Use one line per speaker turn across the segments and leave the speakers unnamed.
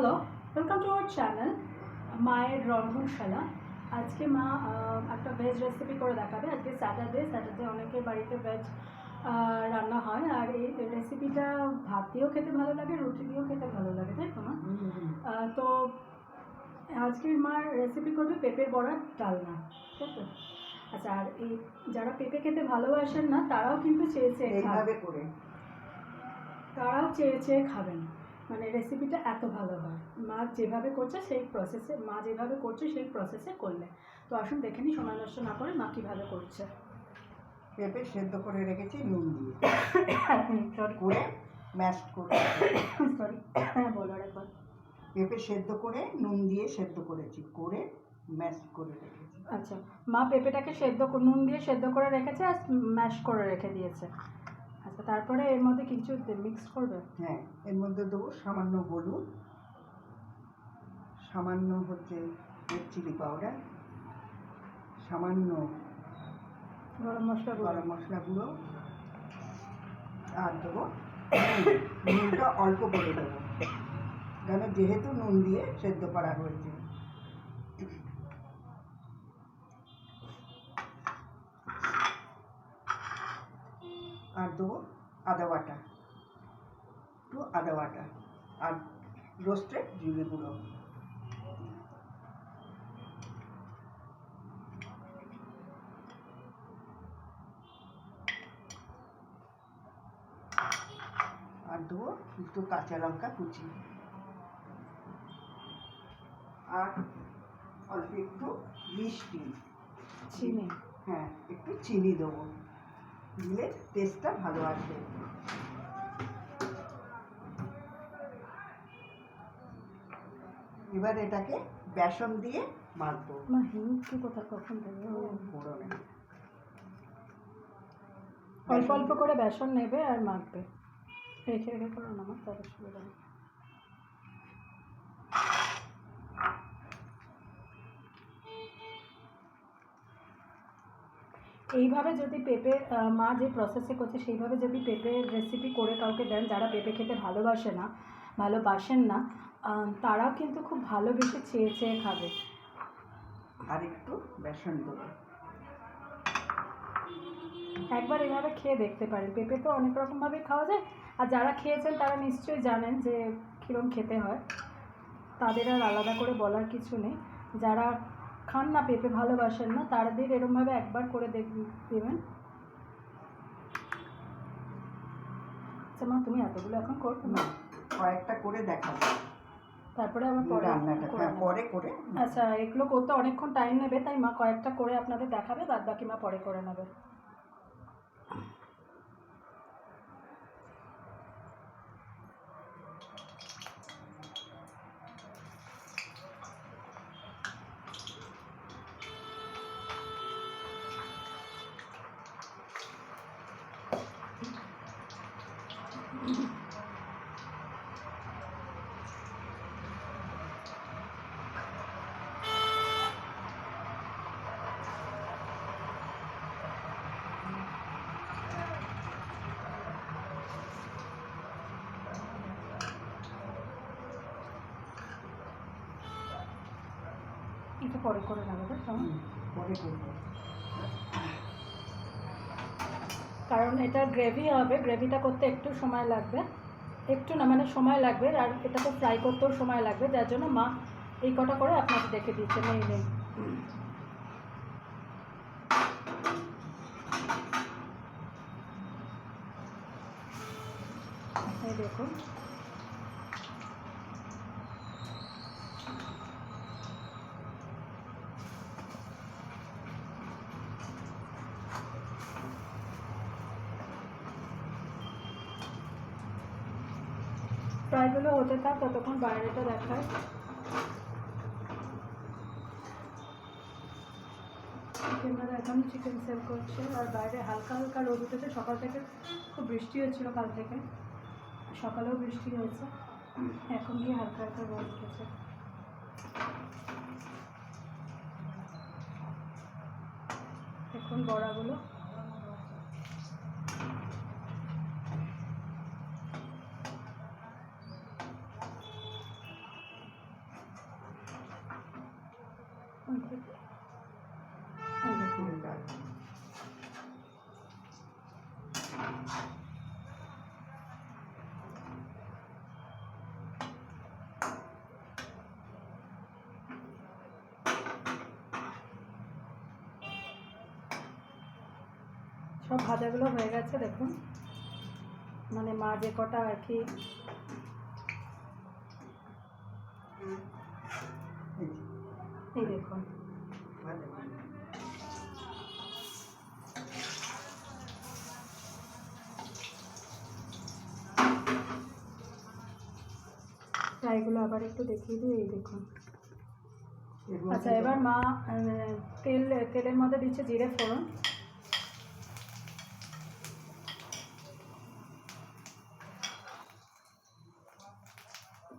Hello welcome to our channel মায়ের রন্ধনশালা আজকে মা একটা ভেজ রেসিপি করে দেখাবে। আজকে স্যাটারডে স্যাটারডে অনেকের বাড়িতে ভেজ রান্না হয়। আর এই রেসিপিটা ভাত দিয়েও খেতে ভালো লাগে রুটি দিয়েও খেতে ভালো লাগে তাই তো মা? তো আজকে মার রেসিপি করবে পেঁপের বড়ার ডালনা ঠিক আছে আচ্ছা আর এই যারা পেঁপে খেতে ভালোবাসেন না তারাও কিন্তু চেয়ে চেয়ে
এইভাবে করে।
তারাও চেয়ে চেয়ে খাবেন। মানে রেসিপিটা এত ভালো হয়। মা যেভাবে করছে সেই প্রসেসে মা যেভাবে করছে সেই প্রসেসে করলে। তো আসুন দেখে নিই সময় নষ্ট না করে মা কীভাবে করছে।
পেঁপে সেদ্ধ করে রেখেছি নুন দিয়ে। করে ম্যাশ করে।
সরি হ্যাঁ বলো একবার
পেঁপে সেদ্ধ করে নুন দিয়ে সেদ্ধ করেছি করে ম্যাশ করে রেখেছি।
আচ্ছা মা পেঁপেটাকে সেদ্ধ নুন দিয়ে সেদ্ধ করে রেখেছে আর ম্যাশ করে রেখে দিয়েছে। তারপরে এর মধ্যে কিছু মিক্স করবে?
হ্যাঁ এর মধ্যে দেবো সামান্য হলুদ সামান্য হচ্ছে রেড চিলি পাউডার সামান্য
গরম মশলা
গরম মশলা গুঁড়ো আর দেবো নুনটা অল্প করে দেবো। কেন যেহেতু নুন দিয়ে সেদ্ধ করা হয়েছে। আর দেবো আদা বাটা একটু আদা বাটা আর রোস্টেড জিরে গুঁড়ো। আর দেবো একটু কাঁচা লঙ্কা কুচি। আর অল্প একটু মিষ্টি।
চিনি?
হ্যাঁ একটু চিনি দেবো। দিলে টেস্টটা ভালো আসে। এবার এটাকে বেসন দিয়ে মাখবো।
মা হিং কি কোথা? কখন।
ফোড়নে
অল্প অল্প করে বেসন নেবে আর মাখবে। রেখে রেখে করো না আমার তাদের সুবিধা হবে। এইভাবে যদি পেঁপে মা যে প্রসেসে করছে সেইভাবে যদি পেঁপের রেসিপি করে কাউকে দেন যারা পেঁপে খেতে ভালোবাসে না ভালোবাসেন না তারাও কিন্তু খুব ভালোবেসে চেয়ে চেয়ে খাবে।
আর একটু বেসন দেবো
একবার এভাবে খেয়ে দেখতে পারেন। পেঁপে তো অনেক রকমভাবে খাওয়া যায়। আর যারা খেয়েছেন তারা নিশ্চয়ই জানেন যে কীরকম খেতে হয়। তাদের আর আলাদা করে বলার কিছু নেই। যারা খান না পেঁপে ভালোবাসেন না তাদের এরমভাবে একবার করে দেখ দেবেন। আচ্ছা মা তুমি এতগুলো এখন করবে না
কয়েকটা করে দেখাবো।
তারপরে আমার পরে
হ্যাঁ। পরে করে।
আচ্ছা এগুলো করতে অনেকক্ষণ টাইম নেবে তাই মা কয়েকটা করে আপনাদের দেখাবে বাদ বাকি মা পরে করে নেবে এটা পরে করে বুঝছ?
পরে করব
কারণ এটা গ্রেভি হবে গ্রেভিটা করতে একটু সময় লাগবে। একটু না মানে সময় লাগবে আর এটা তো ফ্রাই করতেও সময় লাগবে যার জন্য মা এই কটা করে আপনাকে দেখে দিচ্ছে নেই নেই। দেখুন। ফ্রাইগুলো হতে থাক, ততক্ষণ বাইরেটা দেখায়। চিকেনরা এখন চিকেন সেল করছে, আর বাইরে হালকা হালকা রোদ উঠেছে। সকাল থেকে খুব বৃষ্টি হচ্ছিল কাল থেকে। সকালেও বৃষ্টি হয়েছে। এখন গিয়ে হালকা হালকা রোদ উঠেছে। এখন বড়াগুলো ওই দেখো। এই দেখো।
তেলটা
সব ভাজাগুলো হয়ে গেছে দেখুন। মানে মা যে কটা আর কি।
এই
দেখুন। ফ্রাইগুলো আবার একটু দেখিয়ে দিই এই দেখুন। আচ্ছা এবার মা তেল তেলের মধ্যে দিচ্ছে জিরে ফোড়ন।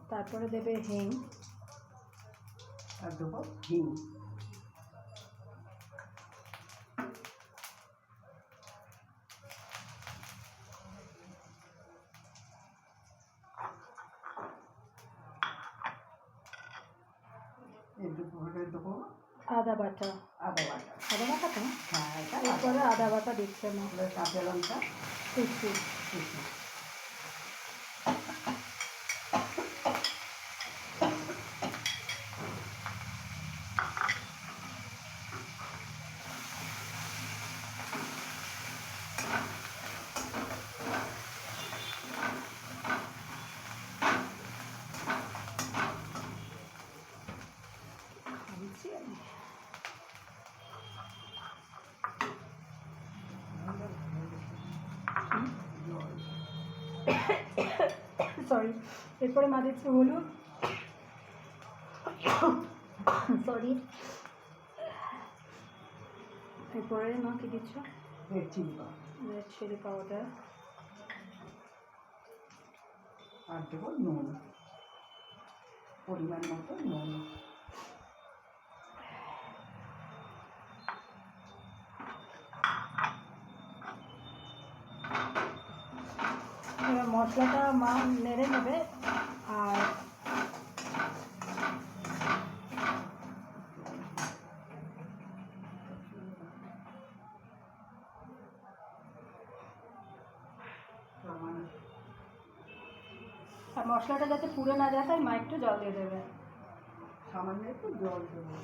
তারপরে দেবে হিং।
আর দেবো হিং।
আদা বাটা।
আদা বাটা।
আদা বাটা তো?
হ্যাঁ এটা আদা
এরপরে আদা বাটা দিচ্ছে
তারপরে কাঁচা লঙ্কা।
কুচি
কুচি।
দিচ্ছি আমি। সরি এরপরে মা দিচ্ছে হলুদ। সরি এরপরে মা কি দিচ্ছ?
Red chili powder
red chili powder
আর দেবো নুন। পরিমাণ মতো নুন
এবার মশলাটা মা নেড়ে নেবে, আর আর মশলাটা যাতে পুড়ে না যায়, তাই মা একটু জল দিয়ে দেবে।
সামান্য একটু জল দেবো।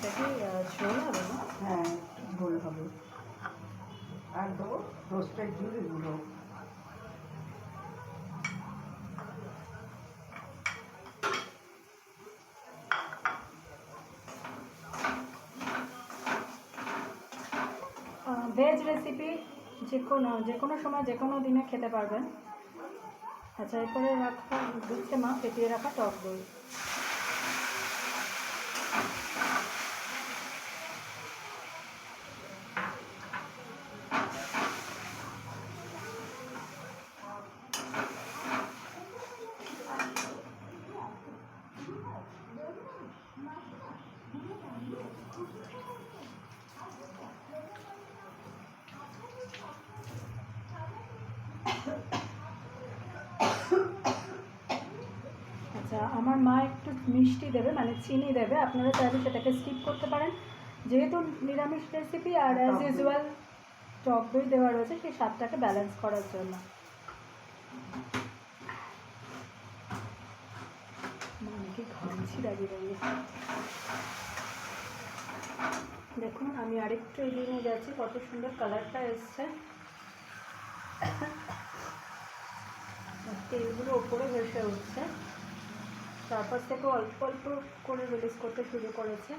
হ্যাঁ এটা কি আহ, হবে না
হ্যাঁ ঝোল হবে। আর দেবো রোস্টেড গুঁড়ো।
ভেজ রেসিপি যে কোনো যে কোনো সময় যে কোনো দিনে খেতে পারবেন। আচ্ছা এরপরে রাখা দিচ্ছে মা ফেটিয়ে রাখা টক দই আচ্ছা আমার মা একটু মিষ্টি দেবে মানে চিনি দেবে আপনারা চাইলে সেটাকে স্কিপ করতে পারেন। যেহেতু নিরামিষ রেসিপি আর অ্যাজ। ইউজুয়াল টক দই দেওয়া রয়েছে সেই স্বাদটাকে ব্যালেন্স করার জন্য। মা ঘামছি দাঁড়িয়ে দাঁড়িয়ে দেখুন আমি আরেকটু এগিয়ে নিয়ে যাচ্ছি কত সুন্দর কালারটা এসছে। তেলগুলো ওপরে ভেসে উঠছে। চারপাশ থেকে অল্প অল্প করে রিলিজ করতে শুরু করেছে।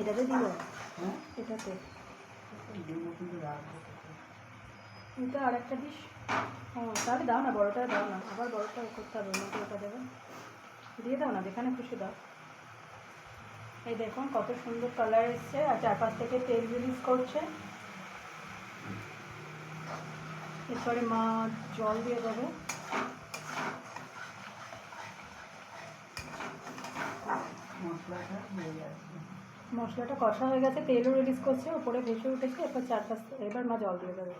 এটাতে দিব
হ্যাঁ?
এটাতে। এটা আর একটা ডিশ ও, তাহলে দাও না বড়টা দাও না। আবার বড়টা করতে হবে নতুন ওটা দেবে। দিয়ে দাও না, যেখানে খুশি দাও। এই দেখুন, কত সুন্দর কালার এসছে, আর চারপাশ থেকে তেল রিলিজ করছে। এরপরে মা জল দিয়ে দেবে।
মশলাটা হয়ে যাচ্ছে
মশলাটা কষা হয়ে গেছে, তেলও রিলিজ করছে ওপরে ভেসে উঠেছে, এরপর পাঁচ, এবার মা জল দিয়ে দেবে।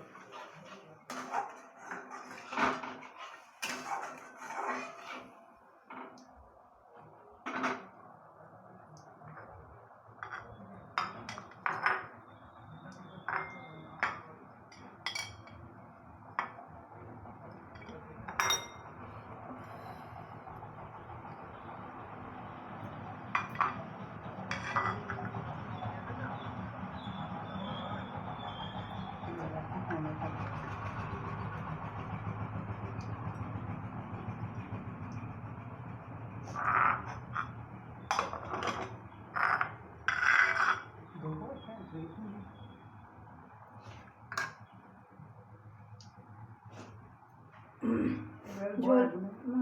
ঝোল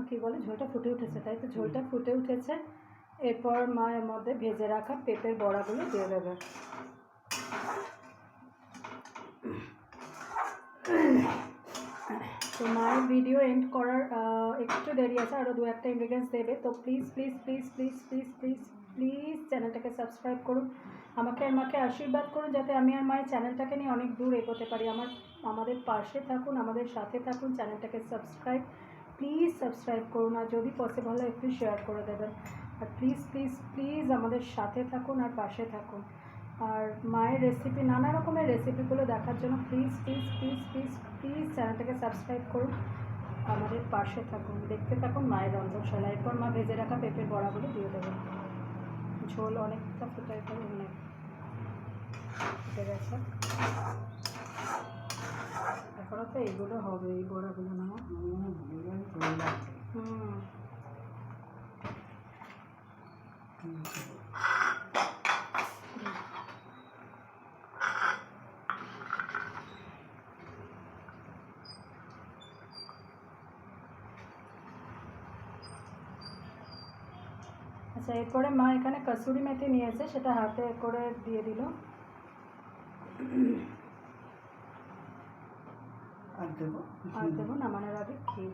কি বলে? ঝোলটা ফুটে উঠেছে, তাই তো? ঝোলটা ফুটে উঠেছে। এরপর মা এর মধ্যে ভেজে রাখা পেঁপের বড়াগুলো দিয়ে দেবে। তো মায়ের ভিডিও এন্ড করার একটু দেরি আছে আরও দু একটা ইনগ্রিডিয়েন্টস দেবে। তো please please please please please please please চ্যানেলটাকে সাবস্ক্রাইব করুন। আমাকে আর মাকে আশীর্বাদ করুন যাতে আমি আর মায়ের চ্যানেলটাকে নিয়ে অনেক দূর এগোতে পারি। আমার, আমাদের পাশে থাকুন, আমাদের সাথে থাকুন, চ্যানেলটাকে সাবস্ক্রাইব। প্লিজ সাবস্ক্রাইব করুন আর যদি পসিবল হয় একটু শেয়ার করে দেবেন। আর প্লিজ প্লিজ প্লিজ আমাদের সাথে থাকুন আর পাশে থাকুন। আর মায়ের রেসিপি নানা রকমের রেসিপিগুলো দেখার জন্য please please please please please চ্যানেলটাকে সাবস্ক্রাইব করুন। আমাদের পাশে থাকুন। দেখতে থাকুন মায়ের রন্ধনশালা এরপর মা ভেজে রাখা পেঁপের বড়াগুলো দিয়ে দেবেন। ঝোল অনেকটা ফুটে করে অনেক ফুটে গেছে। এখনও তো এইগুলো হবে এই বড়াগুলো না।
হুম, এবার ঝোল লাগবে।
হুম
হুম।
আচ্ছা এরপরে মা এখানে কসুরি মেথি নিয়েছে সেটা হাতে করে দিয়ে দিল।
আর দেবো?
আর দেবো নামানোর আগে ক্ষীর।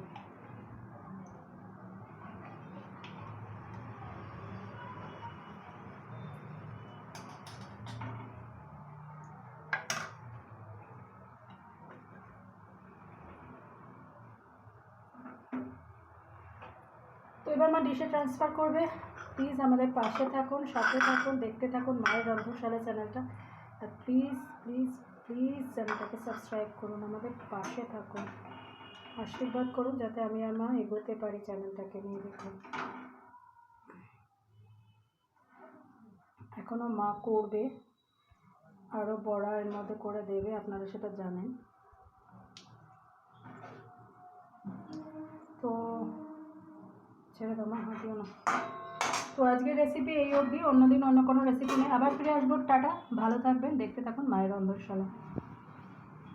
তো এবার মা ডিশে ট্রান্সফার করবে। প্লিজ আমাদের পাশে থাকুন, সাথে থাকুন, দেখতে থাকুন মায়ের রন্ধনশালা চ্যানেলটা। আর প্লিজ প্লিজ প্লিজ চ্যানেলটাকে সাবস্ক্রাইব করুন, আমাদের পাশে থাকুন। আশীর্বাদ করুন যাতে আমি আর মা এগোতে পারি চ্যানেলটাকে নিয়ে দেখুন। এখনও মা করবে আরও বড়া এর মধ্যে করে দেবে, আপনারা সেটা জানেন। তো, ছেড়ে দাও মা, হাঁটিও না। তো আজকের রেসিপি এই অবধি। অন্যদিন অন্য কোনো রেসিপি নিয়ে আবার ফিরে আসব। টাটা, ভালো থাকবেন, দেখতে থাকুন মায়ের রন্ধনশালা